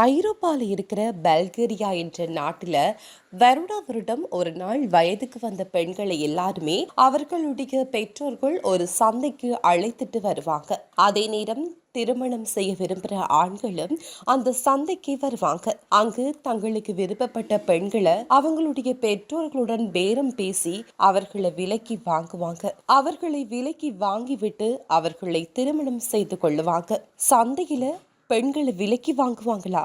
ஐரோப்பாவில் இருக்கிற பல்கேரியா என்ற நாட்டில் வருடா வருடம் ஒரு நாள் வயதுக்கு வந்த பெண்களை எல்லாருமே அவர்களுடைய பெற்றோர்கள் ஒரு சந்தைக்கு அழைத்துட்டு வருவாங்க. அதே நேரம் திருமணம் செய்ய விரும்புகிற ஆண்களும் அந்த சந்தைக்கு வருவாங்க. அங்கு தங்களுக்கு விருப்பப்பட்ட பெண்களை அவங்களுடைய பெற்றோர்களுடன் பேரம் பேசி அவர்களை விலக்கி வாங்குவாங்க. அவர்களை விலக்கி வாங்கிவிட்டு அவர்களை திருமணம் செய்து கொள்ளுவாங்க. சந்தையில பெண்களை விலைக்கு வாங்குவாங்களா?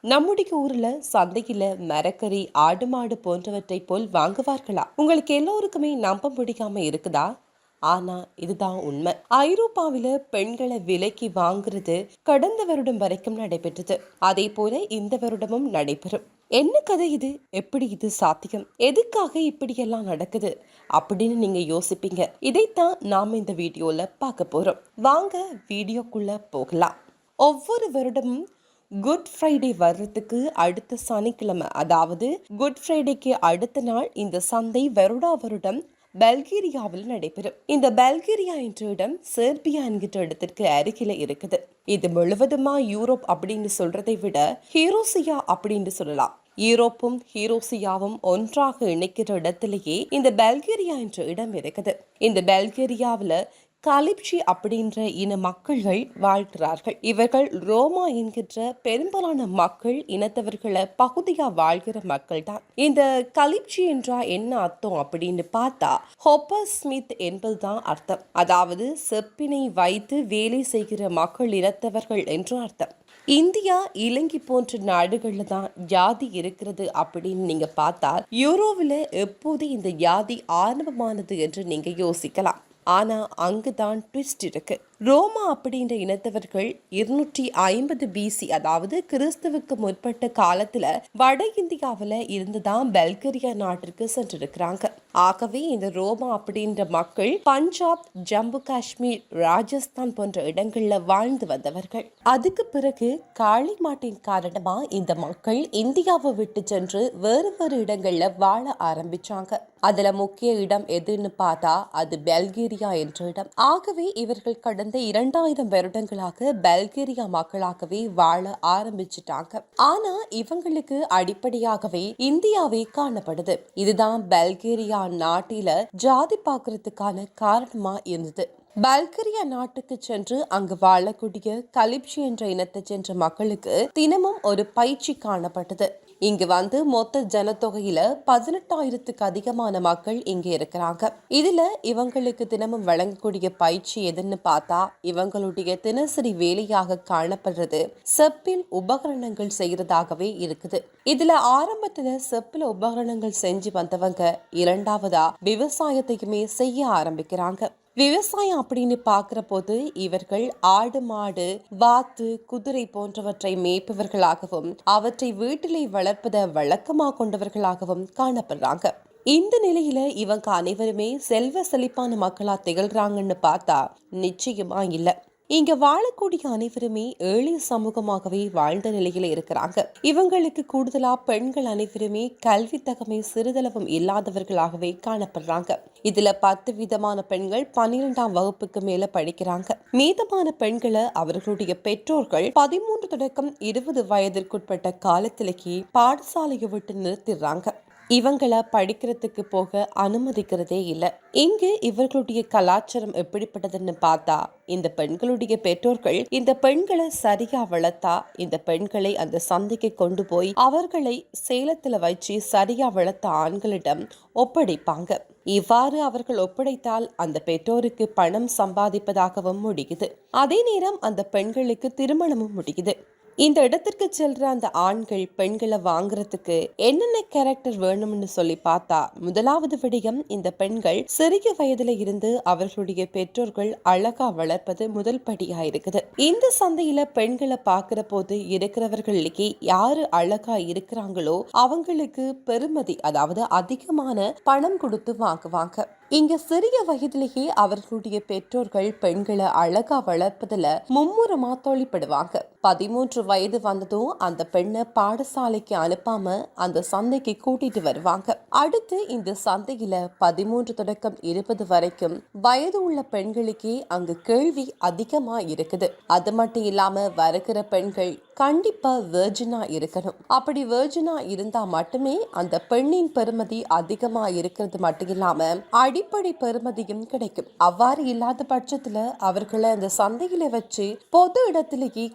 நம்முடைய ஊர்ல சந்தையில மரக்கறி ஆடு மாடு போன்றவற்றை போல் வாங்குவார்களா? உங்களுக்கு எல்லோருக்குமே நம்ப முடியாம இருக்குதா? ஆனா இதுதான் உண்மை. ஐரோப்பாவில பெண்களை விலைக்கு வாங்குறது கடந்த வருடம் வரைக்கும் நடைபெற்றது. அதே போல இந்த வருடமும் நடைபெறும். என்ன கதை இது? எப்படி இது சாத்தியம்? எதுக்காக இப்படியெல்லாம் நடக்குது? அப்படின்னு நீங்க யோசிப்பீங்க. இதைத்தான் நாம இந்த வீடியோல பார்க்க போறோம். வாங்க வீடியோக்குள்ள போகலாம். ஒவ்வொரு வருடமும் குட் ஃப்ரைடே வர்றதுக்கு அடுத்த சனிக்கிழமை அதாவது குட் ஃப்ரைடேக்கு அடுத்த நாள் இந்த சந்தை வருடா வருடம் பல்கேரியாவில் நடைபெறும். இந்த பல்கேரியா என்ற இடம் செர்பியா என்கிற இடத்திற்கு அருகில இருக்குது. இது முழுவதுமா யூரோப் அப்படின்னு சொல்றதை விட ஹீரோசியா அப்படின்னு சொல்லலாம். யூரோப்பும் ஹீரோசியாவும் ஒன்றாக இணைக்கிற இடத்திலேயே இந்த பல்கேரியா என்ற இடம் இருக்குது. இந்த பல்கேரியாவில் கலிப்ஜி அப்படின்ற இன மக்கள்கள் வாழ்கிறார்கள். இவர்கள் ரோமா என்கின்ற பெரும்பாலான மக்கள் இனத்தவர்களை பகுதியா வாழ்கிற மக்கள் தான் இந்த கலிப்சி என்றா என்ன அர்த்தம் அப்படின்னு பார்த்தா ஹொப்பர் ஸ்மித் என்பதுதான் அர்த்தம். அதாவது செப்பினை வைத்து வேலை செய்கிற மக்கள் இனத்தவர்கள் என்று அர்த்தம். இந்தியா இலங்கை போன்ற நாடுகளில் தான் ஜாதி இருக்கிறது அப்படின்னு நீங்க பார்த்தால் யூரோவில் எப்போது இந்த ஜாதி ஆரம்பமானது என்று நீங்க யோசிக்கலாம். ஆனால் அங்கு தான் ட்விஸ்ட் இருக்குது ரோமா அப்படின்ற இனத்தவர்கள் இருநூற்றி ஐம்பது பிசி அதாவது கிறிஸ்துவுக்கு முற்பட்ட காலத்துல வட இந்தியாவில் இருந்துதான் பல்கேரியா நாட்டிற்கு சென்றிருக்கிறாங்க. ஆகவே இந்த ரோமா அப்படின்ற மக்கள் பஞ்சாப் ஜம்மு காஷ்மீர் ராஜஸ்தான் போன்ற இடங்கள்ல வாழ்ந்து வந்தவர்கள். அதுக்கு பிறகு காளி மாட்டின் காரணமா இந்த மக்கள் இந்தியாவை விட்டு சென்று வேறு வேறு இடங்கள்ல வாழ ஆரம்பிச்சாங்க. அதுல முக்கிய இடம் எதுன்னு பார்த்தா அது பெல்கேரியா என்ற இடம். ஆகவே இவர்கள் கடந்த இரண்டாயிரம் வருடங்களாக பல்கேரியா மக்களாகவே வாழ ஆரம்பிச்சிட்டாங்க. ஆனா இவங்களுக்கு அடிப்படையாகவே இந்தியாவே காணப்படுது. இதுதான் பல்கேரியா நாட்டில ஜாதி பார்க்கறதுக்கான காரணமா இருந்தது. பல்கேரியா நாட்டுக்கு சென்று அங்கு வாழக்கூடிய கலிப்ஷி என்ற இனத்தை சென்ற மக்களுக்கு தினமும் ஒரு பயிற்சி காணப்பட்டது. இங்கு வந்து மொத்த ஜனத்தொகையில பதினெட்டாயிரத்துக்கு அதிகமான மக்கள் இங்கே இருக்கிறாங்க. இதுல இவங்களுக்கு தினமும் வழங்கக்கூடிய பயிற்சி எதுன்னு பார்த்தா இவங்களுடைய தினசரி வேலையாக காணப்படுறது செப்பில் உபகரணங்கள் செய்யறதாகவே இருக்குது. இதுல ஆரம்பத்துல செப்பில் உபகரணங்கள் செஞ்சு வந்தவங்க இரண்டாவதா விவசாயத்தையுமே செய்ய ஆரம்பிக்கிறாங்க. விவசாயம் அப்படின்னு பார்க்குற போது இவர்கள் ஆடு மாடு வாத்து குதிரை போன்றவற்றை மேய்ப்பவர்களாகவும் அவற்றை வீட்டிலே வளர்ப்பதை வழக்கமாக கொண்டவர்களாகவும் காணப்படுறாங்க. இந்த நிலையில இவங்க அனைவருமே செல்வ செழிப்பான மக்களா திகழ்றாங்கன்னு பார்த்தா நிச்சயமா இல்லை. இங்க வாழக்கூடிய அனைவருமே ஏழிய சமூகமாகவே வாழ்ந்த நிலையில இருக்கிறாங்க. இவங்களுக்கு கூடுதலா பெண்கள் அனைவருமே கல்வி தகமை சிறிதளவும் இல்லாதவர்களாகவே காணப்படுறாங்க. இதுல பத்து விதமான பெண்கள் பன்னிரெண்டாம் வகுப்புக்கு மேல படிக்கிறாங்க. மீதமான பெண்களை அவர்களுடைய பெற்றோர்கள் பதிமூன்று தொடக்கம் இருபது வயதிற்குட்பட்ட காலத்திலேயே பாடசாலையை விட்டு நிறுத்திடுறாங்க. இவங்களை படிக்கிறதுக்கு போக அனுமதிக்கிறதே இல்லை. இங்கு இவர்களுடைய கலாச்சாரம் எப்படிப்பட்டதுன்னு பார்த்தா இந்த பெண்களுடைய பெற்றோர்கள் இந்த பெண்களை சரியா வளர்த்தா இந்த பெண்களை அந்த சந்தைக்கு கொண்டு போய் அவர்களை சேலத்துல வச்சு சரியா வளர்த்த ஆண்களிடம் ஒப்படைப்பாங்க. இவ்வாறு அவர்கள் ஒப்படைத்தால் அந்த பெற்றோருக்கு பணம் சம்பாதிப்பதாகவும் முடியுது. அதே நேரம் அந்த பெண்களுக்கு திருமணமும் முடியுது. இந்த இடத்திற்கு செல்ற அந்த ஆண்கள் பெண்களை வாங்குறதுக்கு என்னென்ன கேரக்டர் வேணும்னு சொல்லி பார்த்தா முதலாவது விடயம் இந்த பெண்கள் சிறிய வயதுல இருந்து அவர்களுடைய பெற்றோர்கள் அழகா வளர்ப்பது முதல் படியா இருக்குது. இந்த சந்தையில பெண்களை பாக்குற போது இருக்கிறவர்களுக்கு யாரு அழகா இருக்கிறாங்களோ அவங்களுக்கு பெருமதி அதாவது அதிகமான பணம் கொடுத்து வாங்குவாங்க. இங்க சிறிய வயதிலேயே அவர்களுடைய பெற்றோர்கள் பெண்களை அழகா வளர்ப்பதுல மும்முரமா தோழிப்படுவாங்க. பதிமூன்று வயது வந்ததும் அந்த பெண்ணை பாடசாலைக்கு அனுப்பாம அந்த சந்தைக்கு கூட்டிட்டு வருவாங்க. அடுத்து இந்த சந்தையில பதிமூன்று தொடக்கம் இருபது வரைக்கும் வயது உள்ள பெண்களுக்கே அங்கு கேள்வி அதிகமா இருக்குது. அது மட்டும் இல்லாம வருகிற பெண்கள் கண்டிப்பா வேர்ஜினா இருக்கணும். அப்படி வேர்ஜினா இருந்தா மட்டுமே அந்த பெண்ணின் பெருமதி அதிகமா இருக்கிறது மட்டும் இல்லாம அடிப்படை பெருமதியும் கிடைக்கும். அவ்வாறு இல்லாத பட்சத்துல அவர்களை அந்த சந்தையில வச்சு பொது இடத்திலேயே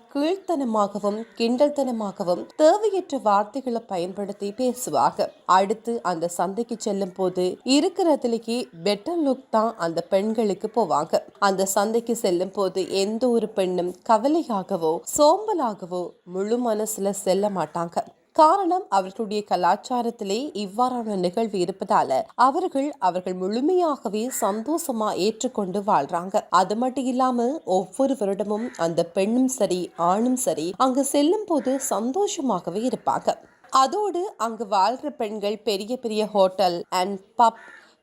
கீழ்த்தனமாகவும் கிண்டல்தனமாகவும் தேவையற்ற வார்த்தைகளை பயன்படுத்தி பேசுவாங்க அடுத்து அந்த சந்தைக்கு செல்லும் போது இருக்கிறதுலேயே பெட்டர் லுக் தான் அந்த பெண்களுக்கு போவாங்க. அந்த சந்தைக்கு செல்லும் போது எந்த ஒரு பெண்ணும் கவலையாகவோ சோம்பலாகவோ முழு மனசுல செல்ல மாட்டாங்க. காரணம் அவர்களுடைய கலாச்சாரத்திலே இவ்வாறான நிகழ்வு இருப்பதால அவர்கள் அவர்கள் முழுமையாகவே சந்தோஷமா ஏற்றுக்கொண்டு வாழ்றாங்க. அது மட்டும் இல்லாம ஒவ்வொரு வருடமும் அந்த பெண்ணும் சரி ஆணும் சரி அங்கு செல்லும் போது சந்தோஷமாகவே இருப்பாங்க. அதோடு அங்கு வாழ்ற பெண்கள் பெரிய பெரிய ஹோட்டல் அண்ட் பப்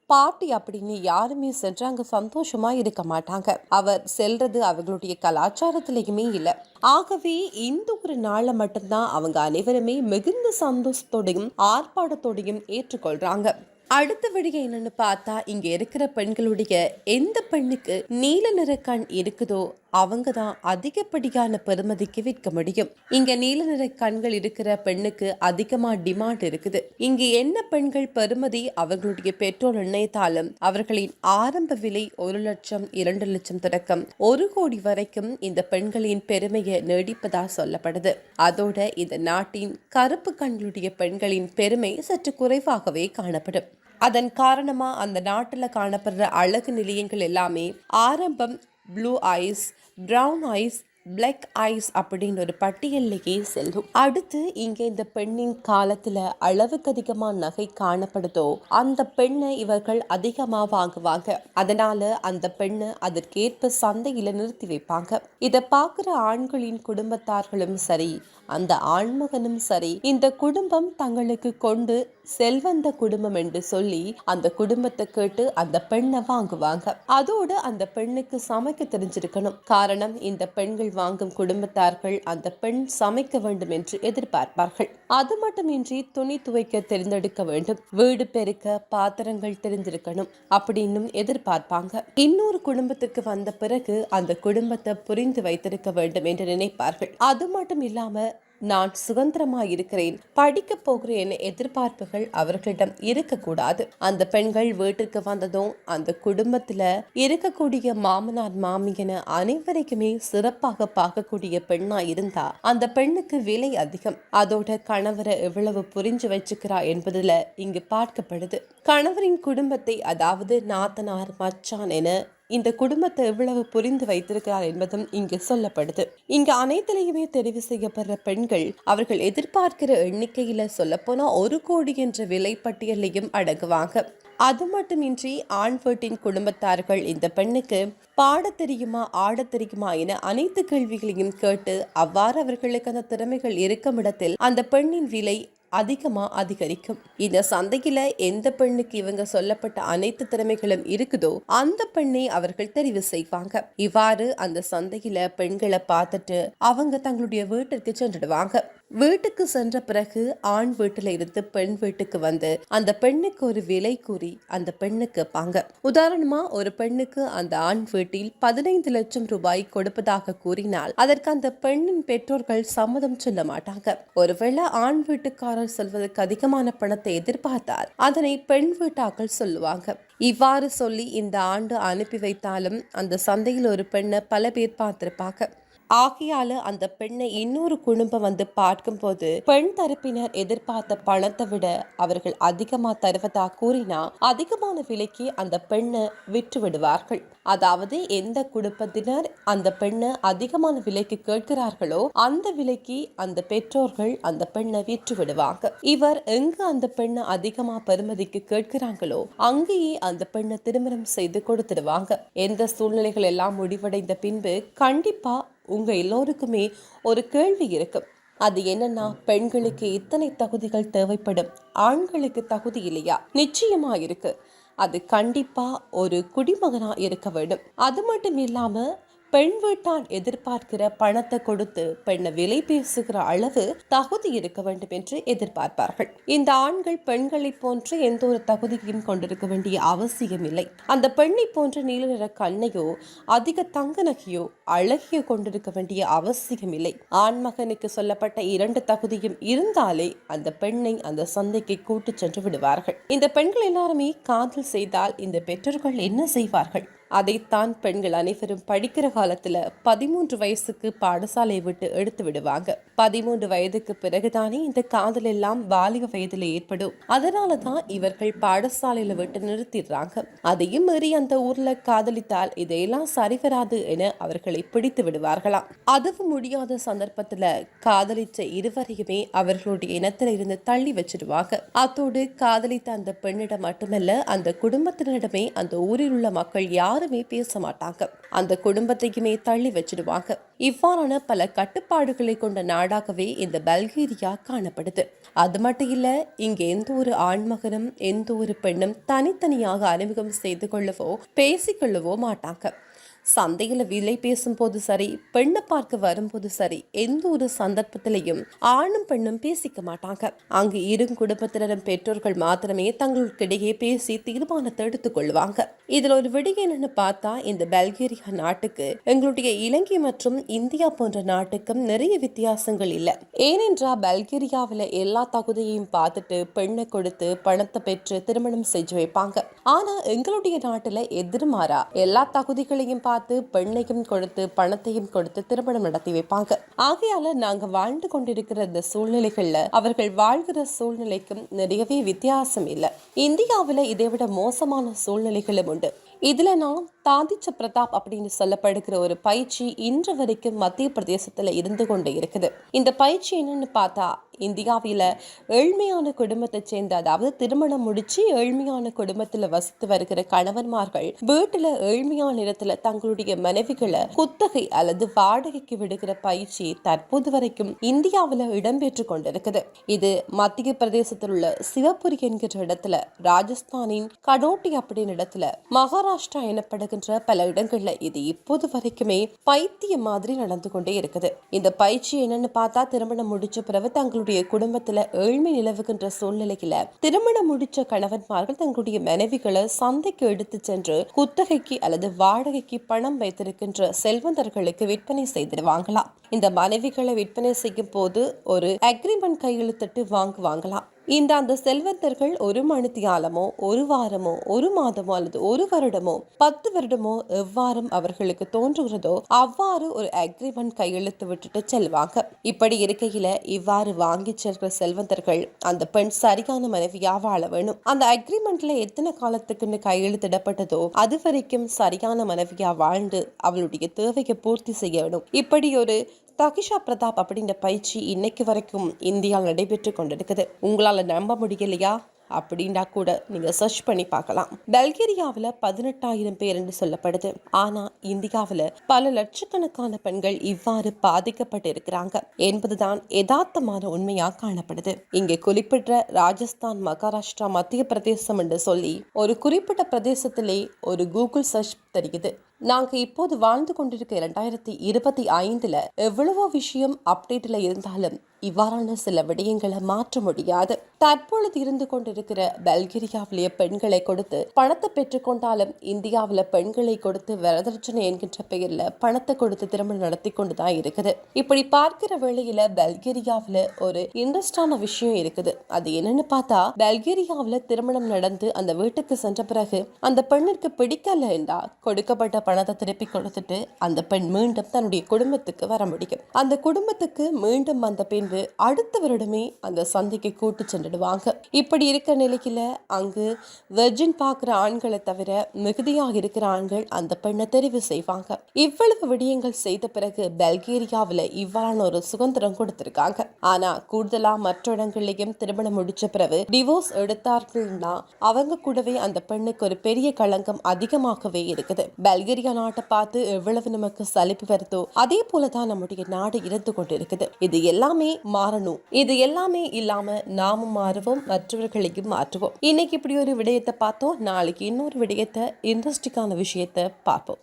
பார்ட்டி அப்படின்னு யாருமே சென்று அங்க சந்தோஷமா இருக்க மாட்டாங்க. அவர் செல்றது அவர்களுடைய கலாச்சாரத்திலையுமே இல்லை. ஆகவே இந்த ஒரு நாளை மட்டும்தான் அவங்க அனைவருமே மிகுந்த சந்தோஷத்தோடையும் ஆர்ப்பாட்டத்தோடையும் ஏற்றுக்கொள்றாங்க. அடுத்த விடிய என்னன்னு பார்த்தா இங்க இருக்கிற பெண்களுடைய எந்த பெண்ணுக்கு நீல நிற கண் இருக்குதோ அவங்க தான் அதிகப்படியான பெருமதிக்கு விற்க முடியும். இங்க நீல நிற கண்கள் இருக்கிற பெண்ணுக்கு அதிகமா டிமாண்ட் இருக்குது. இங்கு என்ன பெண்கள் பெருமதி? அவர்களுடைய பெற்றோர் நிர்ணயித்தாலும் அவர்களின் ஆரம்ப விலை ஒரு லட்சம் இரண்டு லட்சம் தொடக்கம். ஒரு கோடி வரைக்கும் இந்த பெண்களின் பெருமையை நீடிப்பதா சொல்லப்படுது. அதோட இந்த நாட்டின் கருப்பு கண்களுடைய பெண்களின் பெருமை சற்று குறைவாகவே காணப்படும். அதன் காரணமா அந்த நாட்டில் காணப்படுற அழகு நிலையங்கள் எல்லாமே ஆரம்பம் blue eyes brown eyes black eyes அப்படின்னு ஒரு பட்டியலிலேயே செல்லும். அடுத்து இங்கே இந்த பெண்ணின் காலத்துல அளவுக்கு அதிகமா நகை காணப்படுதோ அந்த பெண்ணை இவர்கள் அதிகமா வாங்குவாங்க. அதனால அந்த பெண்ணை அதற்கேற்ப சந்தையில நிறுத்தி வைப்பாங்க. இதை பார்க்குற ஆண்களின் குடும்பத்தார்களும் சரி அந்த ஆண்மகனும் சரி இந்த குடும்பம் தங்களுக்கு கொண்டு செல்வந்த குடும்பம் என்று சொல்லி அந்த குடும்பத்தை கேட்டு அந்த பெண்ணை வாங்குவாங்க. அதோடு அந்த பெண்ணுக்கு சமைக்க தெரிஞ்சிருக்கணும். காரணம் இந்த பெண்கள் வாங்கும் குடும்பத்தார்கள் அந்த பெண் சமைக்க வேண்டும் என்று எதிர்பார்ப்பார்கள். அது மட்டுமின்றி துணி துவைக்க தெரிந்தெடுக்க வேண்டும். வீடு பெருக்க பாத்திரங்கள் தெரிந்திருக்கணும் அப்படின்னும் எதிர்பார்ப்பாங்க. இன்னொரு குடும்பத்துக்கு வந்த பிறகு அந்த குடும்பத்தை புரிந்து வைத்திருக்க வேண்டும் என்று நினைப்பார்கள். அது மட்டும் இல்லாம நான் சுதந்திரமாக இருக்கிறேன் படிக்க போகிறேன் எதிர்பார்ப்புகள் அவர்களிடம் இருக்கக்கூடாது. அந்த பெண்கள் வீட்டிற்கு வந்ததும் அந்த குடும்பத்தில் இருக்கக்கூடிய மாமனார் மாமியன அனைவரைக்குமே சிறப்பாக பார்க்கக்கூடிய பெண்ணா இருந்தா அந்த பெண்ணுக்கு விலை அதிகம். அதோட கணவரை எவ்வளவு புரிஞ்சு வச்சுக்கிறா என்பதுல இங்கு பார்க்கப்படுது. கணவரின் குடும்பத்தை அதாவது நாத்தனார் மச்சான் என இந்த குடும்பத்தை எவ்வளவு புரிந்து வைத்திருக்கிறார் என்பதும் இங்கு சொல்லப்படுது. இங்கு அனைத்திலையுமே தெரிவு செய்யப்படுற பெண்கள் அவர்கள் எதிர்பார்க்கிற எண்ணிக்கையில சொல்லப்போனா ஒரு கோடி என்ற விலை பட்டியலையும் அடங்குவாங்க அது மட்டுமின்றி ஆண் வீட்டின் குடும்பத்தார்கள் இந்த பெண்ணுக்கு பாடத் தெரியுமா ஆடத் தெரியுமா என அனைத்து கேள்விகளையும் கேட்டு அவ்வாறு அவர்களுக்கு அந்த திறமைகள் இருக்கும் இடத்தில் அந்த பெண்ணின் விலை அதிகமாக அதிகரிக்கும். இந்த சந்தையில எந்த பெண்ணுக்கு இவங்க சொல்லப்பட்ட அனைத்து திறமைகளும் இருக்குதோ அந்த பெண்ணை அவர்கள் தெரிவு செய்வாங்க. இவ்வாறு அந்த சந்தையில பெண்களை பார்த்துட்டு அவங்க தங்களுடைய வீட்டிற்கு சென்றுடுவாங்க. வீட்டுக்கு சென்ற பிறகு ஆண் வீட்டில் இருந்து பெண் வீட்டுக்கு வந்து அந்த பெண்ணுக்கு ஒரு விலை கூறி அந்த பெண்ணு கேட்பாங்க. உதாரணமா ஒரு பெண்ணுக்கு அந்த ஆண் வீட்டில் பதினைந்து லட்சம் ரூபாய் கொடுப்பதாக கூறினால் அதற்கு அந்த பெண்ணின் பெற்றோர்கள் சம்மதம் சொல்ல மாட்டாங்க. ஒருவேளை ஆண் வீட்டுக்காரர் சொல்வதற்கு அதிகமான பணத்தை எதிர்பார்த்தால் அதனை பெண் வீட்டாக்கள் சொல்லுவாங்க. இவ்வாறு சொல்லி இந்த ஆண்டு அனுப்பி வைத்தாலும் அந்த சந்தையில் ஒரு பெண்ணை பல பேர் பார்த்திருப்பாங்க. ஆகையால அந்த பெண்ணை இன்னொரு குடும்பம் வந்து பார்க்கும்போது பெண் தரப்பினர் எதிர்பார்த்த பணத்தை விட அவர்கள் அதிகமா தருவதா கூறினா அதிகமான விலைக்கு அந்த பெண்ணை விற்று விடுவார்கள். அதாவது எந்த குடும்பத்தினர் அந்த பெண்ணை அதிகமான விலைக்கு கேட்கிறார்களோ அந்த விலைக்கு அந்த பெற்றோர்கள் அந்த பெண்ணை விற்று விடுவாங்க. இவர் எங்கு அந்த பெண்ணை அதிகமா பெருமதிக்கு கேட்கிறாங்களோ அங்கேயே அந்த பெண்ணை திருமணம் செய்து கொடுத்துடுவாங்க. எந்த சூழ்நிலைகள் எல்லாம் முடிவடைந்த பின்பு கண்டிப்பா உங்கள் எல்லோருக்குமே ஒரு கேள்வி இருக்கும் அது என்னன்னா பெண்களுக்கு இத்தனை தகுதிகள் தேவைப்படும்? ஆண்களுக்கு தகுதி இல்லையா? நிச்சயமா இருக்கு. அது கண்டிப்பா ஒரு குடிமகனா இருக்க வேண்டும். அது மட்டும் இல்லாம பெண் வீட்டான் எதிர்பார்க்கிற பணத்தை கொடுத்து பெண்ணை விலை பேசுகிற அளவு தகுதி இருக்க வேண்டும் என்று எதிர்பார்ப்பார்கள். இந்த ஆண்கள் பெண்களை போன்று எந்த ஒரு தகுதியையும் கொண்டிருக்க வேண்டிய அவசியம் இல்லை. அந்த பெண்ணை போன்ற நீல நிற கண்ணையோ அதிக தங்க நகையோ அழகிய கொண்டிருக்க வேண்டிய அவசியம் இல்லை. ஆண்மகனுக்கு சொல்லப்பட்ட இரண்டு தகுதியும் இருந்தாலே அந்த பெண்ணை அந்த சந்தைக்கு கூட்டு சென்று விடுவார்கள். இந்த பெண்கள் எல்லாருமே காதல் செய்தால் இந்த பெற்றோர்கள் என்ன செய்வார்கள்? அதைத்தான் பெண்கள் அனைவரும் படிக்கிற காலத்தில் பதிமூன்று வயசுக்கு பாடசாலையை விட்டு எடுத்து விடுவாங்க. பதிமூன்று வயதுக்கு பிறகுதானே இந்த காதல் எல்லாம் வாலிப வயதில் ஏற்படும். அதனால தான் இவர்கள் பாடசாலையில விட்டு நிறுத்திடுறாங்க. அதையும் மீறி அந்த ஊர்ல காதலித்தால் இதையெல்லாம் சரி வராது என அவர்களை பிடித்து விடுவார்களாம். அதுவும் முடியாத சந்தர்ப்பத்துல காதலிச்ச இருவரையுமே அவர்களுடைய இனத்தில் இருந்து தள்ளி வச்சிடுவாங்க. அத்தோடு காதலித்த அந்த பெண்ணிடம் மட்டுமல்ல அந்த குடும்பத்தினரிடமே அந்த ஊரில் உள்ள மக்கள் யார் யாருமே பேச மாட்டாங்க அந்த குடும்பத்தையுமே தள்ளி வச்சிடுவாங்க. இவ்வாறான பல கட்டுப்பாடுகளை கொண்ட நாடாகவே இந்த பல்கேரியா காணப்படுது. அது மட்டும் இல்ல இங்க எந்த ஒரு ஆண்மகனும் எந்த ஒரு பெண்ணும் தனித்தனியாக அறிமுகம் செய்து கொள்ளவோ பேசிக்கொள்ளவோ மாட்டாங்க. சந்தையில் விலை பேசும்போது சரி பெண்ணை பார்க்க வரும்போது சரி எந்த ஒரு சந்தர்ப்பத்திலையும் ஆணும் பெண்ணும் பேசிக்க மாட்டாங்க. அங்கு இரு குடும்பத்தினரும் பெற்றோர்கள் மாத்திரமே தங்களுக்கிடையே பேசி தீர்மானத்தை எடுத்துக் கொள்வாங்க. இதில் ஒரு விடை என்னன்னு பார்த்தா இந்த பல்கேரியா நாட்டுக்கு எங்களுடைய இலங்கை மற்றும் இந்தியா போன்ற நாட்டுக்கும் நிறைய வித்தியாசங்கள் இல்லை. ஏனென்றால் பல்கேரியாவில் எல்லா தகுதியையும் பார்த்துட்டு பெண்ணை கொடுத்து பணத்தை பெற்று திருமணம் செஞ்சு வைப்பாங்க. ஆனா எங்களுடைய நாட்டுல எதிர்மாறா எல்லா தகுதிகளையும் பார்த்து பார்த்து பெண்ணையும் கொடுத்து பணத்தையும் கொடுத்து திருமணம் நடத்தி வைப்பாங்க. ஆகையால நாங்க வாழ்ந்து கொண்டிருக்கிற இந்த சூழ்நிலைகள்ல அவர்கள் வாழ்கிற சூழ்நிலைக்கும் நிறையவே வித்தியாசம் இல்லை. இந்தியாவில் இதை விட மோசமான சூழ்நிலைகளும் உண்டு. இதுல நான் தாதிச்ச பிரதாப் அப்படின்னு சொல்லப்படுகிற ஒரு பயிற்சி இன்று வரைக்கும் மத்திய பிரதேசத்துல இருந்து கொண்டு இருக்குது. இந்த பயிற்சி என்னன்னு பார்த்தா இந்தியாவில் ஏழ்மையான குடும்பத்தை சேர்ந்த அதாவது திருமணம் முடிச்சு ஏழ்மையான குடும்பத்தில் வசித்து வருகிற கணவன்மார்கள் வீட்டில் ஏழ்மையான இடத்துல தங்களுடைய மனைவிகளை குத்தகை அல்லது வாடகைக்கு விடுகிற பயிற்சி தற்போது வரைக்கும் இந்தியாவில் இடம்பெற்று கொண்டிருக்குது. இது மத்திய பிரதேசத்தில் உள்ள சிவபுரி என்கிற இடத்துல ராஜஸ்தானின் கடோட்டி அப்படின்னு இடத்துல மகாராஷ்டிரா எனப்படுகின்ற பல இடங்கள்ல இது இப்போது வரைக்குமே பைத்திய மாதிரி நடந்து கொண்டே இருக்குது. இந்த பயிற்சி என்னன்னு பார்த்தா திருமணம் முடிச்ச பிறகு தங்களுடைய குடும்பத்துல ஏழ்மை நிலவுகின்ற சூழ்நிலையில திருமணம் முடிச்ச கணவன்மார்கள் தங்களுடைய மனைவிகளை சந்தைக்கு எடுத்து சென்று குத்தகைக்கு அல்லது வாடகைக்கு பணம் வைத்திருக்கின்ற செல்வந்தர்களுக்கு விற்பனை செய்திடுவாங்களாம் இந்த மனைவிகளை விற்பனை செய்யும் போது ஒரு அக்ரிமெண்ட் கையெழுத்திட்டு வாங்குவாங்களாம். இந்த அந்த செல்வந்தர்கள் ஒரு மணித்தியாலமோ ஒரு வாரமோ ஒரு மாதமோ அல்லது ஒரு வருடமோ பத்து வருடமோ எவ்வாறும் அவர்களுக்கு தோன்றுகிறதோ அவ்வாறு ஒரு அக்ரிமெண்ட் கையெழுத்து விட்டுட்டு செல்வாங்க. இப்படி இருக்கையில இவ்வாறு வாங்கி செல்கிற செல்வந்தர்கள் அந்த பெண் சரியான மனைவியா வாழ வேணும். அந்த அக்ரிமெண்ட்ல எத்தனை காலத்துக்குன்னு கையெழுத்திடப்பட்டதோ அது வரைக்கும் சரியான மனைவியா வாழ்ந்து அவளுடைய தேவையை பூர்த்தி செய்ய வேணும். இப்படி ஒரு தகிஷா பிரதாப் அப்படின்ற பயிற்சி இன்னைக்கு வரைக்கும் இந்தியாவில் நடைபெற்று கொண்டிருக்குது. உங்களால் நம்ப முடியலையா? அப்படின்னா கூட நீங்க சர்ச் பண்ணி பார்க்கலாம். பல்கேரியாவில் பதினெட்டாயிரம் பேர் என்று சொல்லப்படுது. ஆனா இந்தியாவில் பல லட்சக்கணக்கான பெண்கள் இவ்வாறு பாதிக்கப்பட்டு இருக்கிறாங்க என்பதுதான் யதார்த்தமான உண்மையா காணப்படுது. இங்கே குறிப்பிட்ட ராஜஸ்தான் மகாராஷ்டிரா மத்திய பிரதேசம் என்று சொல்லி ஒரு குறிப்பிட்ட பிரதேசத்திலே ஒரு கூகுள் சர்ச் தெரியுது. நாங்கள் இப்போது வாழ்ந்து கொண்டிருக்க இரண்டாயிரத்தி இருபத்தி ஐந்தில் எவ்வளவோ விஷயம் அப்டேட்டில் இருந்தாலும் இவ்வாறான சில விடயங்களை மாற்ற முடியாது. தற்பொழுது இருந்து கொண்டிருக்கிற பல்கேரியாவிலேயே பெண்களை கொடுத்து பணத்தை பெற்றுக்கொண்டாலும் இந்தியாவில் பெண்களை கொடுத்து வரதட்சணை என்கின்ற பெயர்ல பணத்தை கொடுத்து திருமணம் நடத்தி கொண்டு தான் இருக்குது. இப்படி பார்க்கிற வேளையில பல்கேரியாவில் ஒரு இன்ட்ரெஸ்டான விஷயம் இருக்குது. அது என்னன்னு பார்த்தா பல்கேரியாவில் திருமணம் நடந்து அந்த வீட்டுக்கு சென்ற பிறகு அந்த பெண்ணிற்கு பிடிக்கல என்றா கொடுக்கப்பட்ட பணத்தை திருப்பி கொடுத்துட்டு அந்த பெண் மீண்டும் தன்னுடைய குடும்பத்துக்கு வர முடியும். அந்த குடும்பத்துக்கு மீண்டும் அந்த பெண் சேர்ந்து அடுத்த வருடமே அந்த சந்தைக்கு கூட்டு சென்றுடுவாங்க. இப்படி இருக்கிற நிலையில அங்கு வெர்ஜின் பார்க்குற ஆண்களை தவிர மிகுதியாக இருக்கிற ஆண்கள் அந்த பெண்ணை தெரிவு செய்வாங்க. இவ்வளவு விடயங்கள் செய்த பிறகு பல்கேரியாவில் இவ்வாறான ஒரு சுதந்திரம் கொடுத்திருக்காங்க. ஆனா கூடுதலா மற்ற இடங்கள்லயும் திருமணம் முடிச்ச பிறகு டிவோர்ஸ் எடுத்தார்கள்னா அவங்க கூடவே அந்த பெண்ணுக்கு ஒரு பெரிய களங்கம் அதிகமாகவே இருக்குது. பல்கேரியா நாட்டை பார்த்து எவ்வளவு நமக்கு சலிப்பு வருதோ அதே போலதான் நம்முடைய நாடு இருந்து கொண்டிருக்குது. இது எல்லாமே மாறணும். இது எல்லாமே இல்லாம நாமும் மாறுவோம் மற்றவர்களையும் மாற்றுவோம். இன்னைக்கு இப்படி ஒரு விடயத்தை பார்த்தோம். நாளைக்கு இன்னொரு விடயத்தை இன்ட்ரெஸ்டிங்கான விஷயத்தை பார்ப்போம்.